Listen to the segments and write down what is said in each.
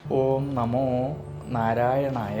ഓം നമോ നാരായണായ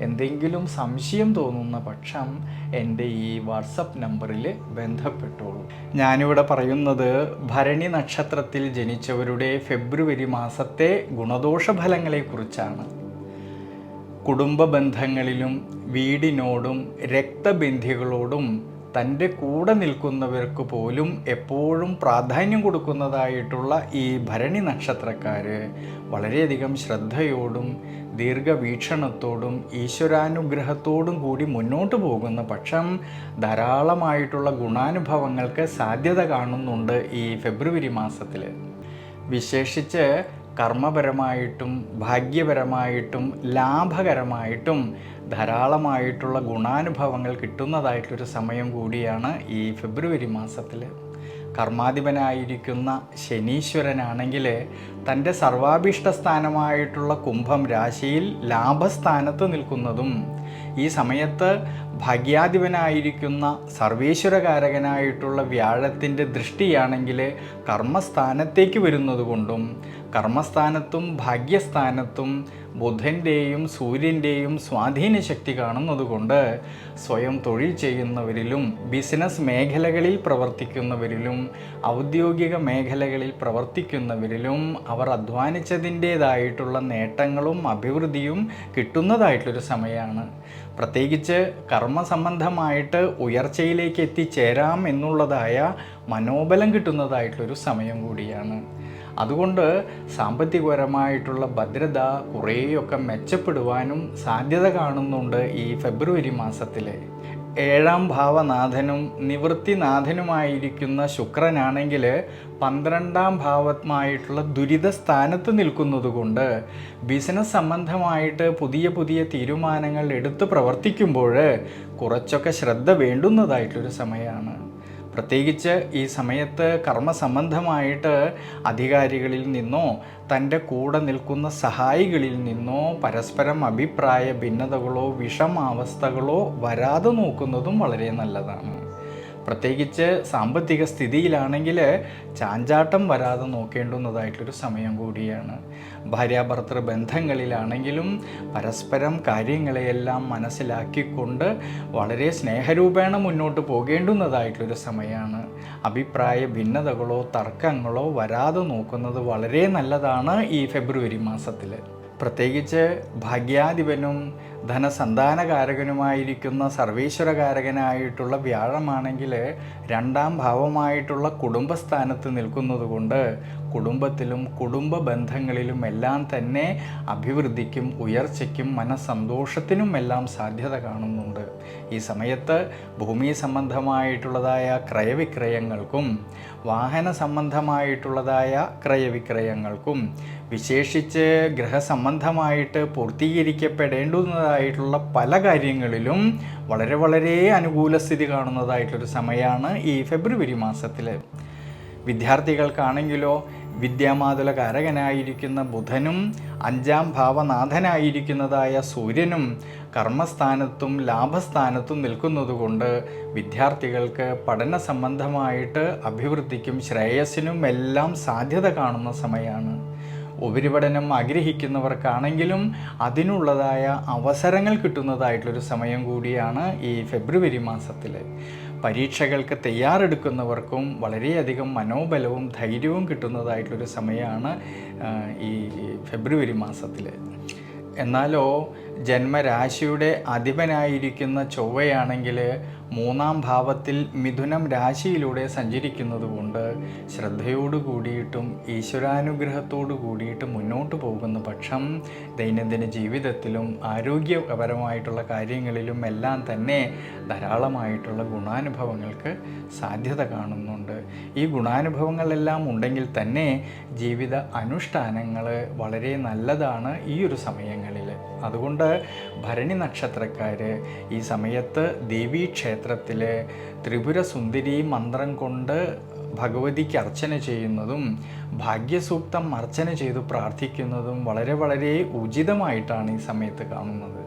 എന്തെങ്കിലും സംശയം തോന്നുന്ന പക്ഷം എന്റെ ഈ വാട്സപ്പ് നമ്പറിൽ ബന്ധപ്പെട്ടോളൂ. ഞാനിവിടെ പറയുന്നത് ഭരണി നക്ഷത്രത്തിൽ ജനിച്ചവരുടെ ഫെബ്രുവരി മാസത്തെ ഗുണദോഷ ഫലങ്ങളെക്കുറിച്ചാണ് കുടുംബ ബന്ധങ്ങളിലും വീടിനോടും രക്തബന്ധികളോടും തന്റെ കൂടെ നിൽക്കുന്നവർക്ക് പോലും എപ്പോഴും പ്രാധാന്യം കൊടുക്കുന്നതായിട്ടുള്ള ഈ ഭരണി നക്ഷത്രക്കാർ വളരെയധികം ശ്രദ്ധയോടും ദീർഘവീക്ഷണത്തോടും ഈശ്വരാനുഗ്രഹത്തോടും കൂടി മുന്നോട്ട് പോകുന്ന പക്ഷം ധാരാളമായിട്ടുള്ള ഗുണാനുഭവങ്ങൾക്ക് സാധ്യത കാണുന്നുണ്ട് ഈ ഫെബ്രുവരി മാസത്തിൽ വിശേഷിച്ച് കർമ്മപരമായിട്ടും ഭാഗ്യപരമായിട്ടും ലാഭകരമായിട്ടും ധാരാളമായിട്ടുള്ള ഗുണാനുഭവങ്ങൾ കിട്ടുന്നതായിട്ടൊരു സമയം കൂടിയാണ് ഈ ഫെബ്രുവരി മാസത്തിൽ കർമാധിപനായിരിക്കുന്ന ശനീശ്വരനാണെങ്കിൽ തന്റെ സർവാഭീഷ്ട സ്ഥാനമായിട്ടുള്ള കുംഭം രാശിയിൽ ലാഭസ്ഥാനത്ത് നിൽക്കുന്നതും ഈ സമയത്ത് ഭാഗ്യാധിപനായിരിക്കുന്ന സർവേശ്വരകാരകനായിട്ടുള്ള വ്യാഴത്തിന്റെ ദൃഷ്ടിയാണെങ്കിൽ കർമ്മസ്ഥാനത്തേക്ക് വരുന്നത് കൊണ്ടും കർമ്മസ്ഥാനത്തും ഭാഗ്യസ്ഥാനത്തും ബുധന്റെയും സൂര്യന്റെയും സ്വാധീന ശക്തി കാണുന്നതുകൊണ്ട് സ്വയം തൊഴിൽ ചെയ്യുന്നവരിലും ബിസിനസ് മേഖലകളിൽ പ്രവർത്തിക്കുന്നവരിലും ഔദ്യോഗിക മേഖലകളിൽ പ്രവർത്തിക്കുന്നവരിലും അവർ അധ്വാനിച്ചതിന്റേതായിട്ടുള്ള നേട്ടങ്ങളും അഭിവൃദ്ധിയും കിട്ടുന്നതായിട്ടുള്ളൊരു സമയമാണ് പ്രത്യേകിച്ച് കർമ്മസംബന്ധമായിട്ട് ഉയർച്ചയിലേക്ക് എത്തിച്ചേരാം എന്നുള്ളതായ മനോബലം കിട്ടുന്നതായിട്ടുള്ളൊരു സമയം കൂടിയാണ്. അതുകൊണ്ട് സാമ്പത്തികപരമായിട്ടുള്ള ഭദ്രത കുറേയൊക്കെ മെച്ചപ്പെടുവാനും സാധ്യത കാണുന്നുണ്ട് ഈ ഫെബ്രുവരി മാസത്തിൽ ഏഴാം ഭാവനാഥനും നിവൃത്തിനാഥനുമായിരിക്കുന്ന ശുക്രനാണെങ്കിൽ പന്ത്രണ്ടാം ഭാവമായിട്ടുള്ള ദുരിത സ്ഥാനത്ത് നിൽക്കുന്നത് കൊണ്ട് ബിസിനസ് സംബന്ധമായിട്ട് പുതിയ പുതിയ തീരുമാനങ്ങൾ എടുത്ത് പ്രവർത്തിക്കുമ്പോൾ കുറച്ചൊക്കെ ശ്രദ്ധ വേണ്ടുന്നതായിട്ടൊരു സമയമാണ് പ്രത്യേകിച്ച് ഈ സമയത്ത് കർമ്മസംബന്ധമായിട്ട് അധികാരികളിൽ നിന്നോ തന്റെ കൂടെ നിൽക്കുന്ന സഹായികളിൽ നിന്നോ പരസ്പരം അഭിപ്രായ ഭിന്നതകളോ വിഷമാവസ്ഥകളോ വരാതെ നോക്കുന്നതും വളരെ നല്ലതാണ്. പ്രത്യേകിച്ച് സാമ്പത്തിക സ്ഥിതിയിലാണെങ്കിൽ ചാഞ്ചാട്ടം വരാതെ നോക്കേണ്ടുന്നതായിട്ടൊരു സമയം കൂടിയാണ്. ഭാര്യാഭർത്തൃ ബന്ധങ്ങളിലാണെങ്കിലും പരസ്പരം കാര്യങ്ങളെയെല്ലാം മനസ്സിലാക്കിക്കൊണ്ട് വളരെ സ്നേഹരൂപേണ മുന്നോട്ട് പോകേണ്ടുന്നതായിട്ടൊരു സമയമാണ് അഭിപ്രായ ഭിന്നതകളോ തർക്കങ്ങളോ വരാതെ നോക്കുന്നത് വളരെ നല്ലതാണ് ഈ ഫെബ്രുവരി മാസത്തിൽ പ്രത്യേകിച്ച് ഭാഗ്യാധിപനും ധനസന്താനകാരകനുമായിരിക്കുന്ന സർവീശ്വരകാരകനായിട്ടുള്ള വ്യാഴമാണെങ്കിൽ രണ്ടാം ഭാവമായിട്ടുള്ള കുടുംബസ്ഥാനത്ത് നിൽക്കുന്നതുകൊണ്ട് കുടുംബത്തിലും കുടുംബ ബന്ധങ്ങളിലും എല്ലാം തന്നെ അഭിവൃദ്ധിക്കും ഉയർച്ചയ്ക്കും മനസ്സന്തോഷത്തിനും എല്ലാം സാധ്യത കാണുന്നുണ്ട്. ഈ സമയത്ത് ഭൂമി സംബന്ധമായിട്ടുള്ളതായ ക്രയവിക്രയങ്ങൾക്കും വാഹന സംബന്ധമായിട്ടുള്ളതായ ക്രയവിക്രയങ്ങൾക്കും വിശേഷിച്ച് ഗൃഹസംബന്ധമായിട്ട് പൂർത്തീകരിക്കപ്പെടേണ്ടുന്നതായിട്ടുള്ള പല കാര്യങ്ങളിലും വളരെ വളരെ അനുകൂല സ്ഥിതി കാണുന്നതായിട്ടൊരു സമയമാണ് ഈ ഫെബ്രുവരി മാസത്തിൽ വിദ്യാർത്ഥികൾക്കാണെങ്കിലോ വിദ്യാമാതുല കാരകനായിരിക്കുന്ന ബുധനും അഞ്ചാം ഭാവനാഥനായിരിക്കുന്നതായ സൂര്യനും കർമ്മസ്ഥാനത്തും ലാഭസ്ഥാനത്തും നിൽക്കുന്നതുകൊണ്ട് വിദ്യാർത്ഥികൾക്ക് പഠന സംബന്ധമായിട്ട് അഭിവൃദ്ധിക്കും ശ്രേയസ്സിനും എല്ലാം സാധ്യത കാണുന്ന സമയമാണ് ഉപരിപഠനം ആഗ്രഹിക്കുന്നവർക്കാണെങ്കിലും അതിനുള്ളതായ അവസരങ്ങൾ കിട്ടുന്നതായിട്ടുള്ളൊരു സമയം കൂടിയാണ് ഈ ഫെബ്രുവരി മാസത്തിൽ പരീക്ഷകൾക്ക് തയ്യാറെടുക്കുന്നവർക്കും വളരെയധികം മനോബലവും ധൈര്യവും കിട്ടുന്നതായിട്ടുള്ളൊരു സമയമാണ് ഈ ഫെബ്രുവരി മാസത്തിൽ എന്നാലോ ജന്മരാശിയുടെ അധിപനായിരിക്കുന്ന ചൊവ്വയാണെങ്കിൽ മൂന്നാം ഭാവത്തിൽ മിഥുനം രാശിയിലൂടെ സഞ്ചരിക്കുന്നതുകൊണ്ട് കൊണ്ട് ശ്രദ്ധയോട് കൂടിയിട്ടും ഈശ്വരാനുഗ്രഹത്തോടു കൂടിയിട്ട് മുന്നോട്ട് പോകുന്ന പക്ഷം ദൈനംദിന ജീവിതത്തിലും ആരോഗ്യപരമായിട്ടുള്ള കാര്യങ്ങളിലും എല്ലാം തന്നെ ധാരാളമായിട്ടുള്ള ഗുണാനുഭവങ്ങൾക്ക് സാധ്യത കാണുന്നുണ്ട്. ഈ ഗുണാനുഭവങ്ങളെല്ലാം ഉണ്ടെങ്കിൽ തന്നെ ജീവിത അനുഷ്ഠാനങ്ങൾ വളരെ നല്ലതാണ് ഈ ഒരു സമയങ്ങളിൽ അതുകൊണ്ട് ഭരണി നക്ഷത്രക്കാർ ഈ സമയത്ത് ദേവീ ക്ഷേത്രത്തിൽ ത്രിപുര സുന്ദരി മന്ത്രം കൊണ്ട് ഭഗവതിക്ക് അർച്ചന ചെയ്യുന്നതും ഭാഗ്യസൂക്തം അർച്ചന ചെയ്തു പ്രാർത്ഥിക്കുന്നതും വളരെ വളരെ ഉചിതമായിട്ടാണ് ഈ സമയത്ത് കാണുന്നത്.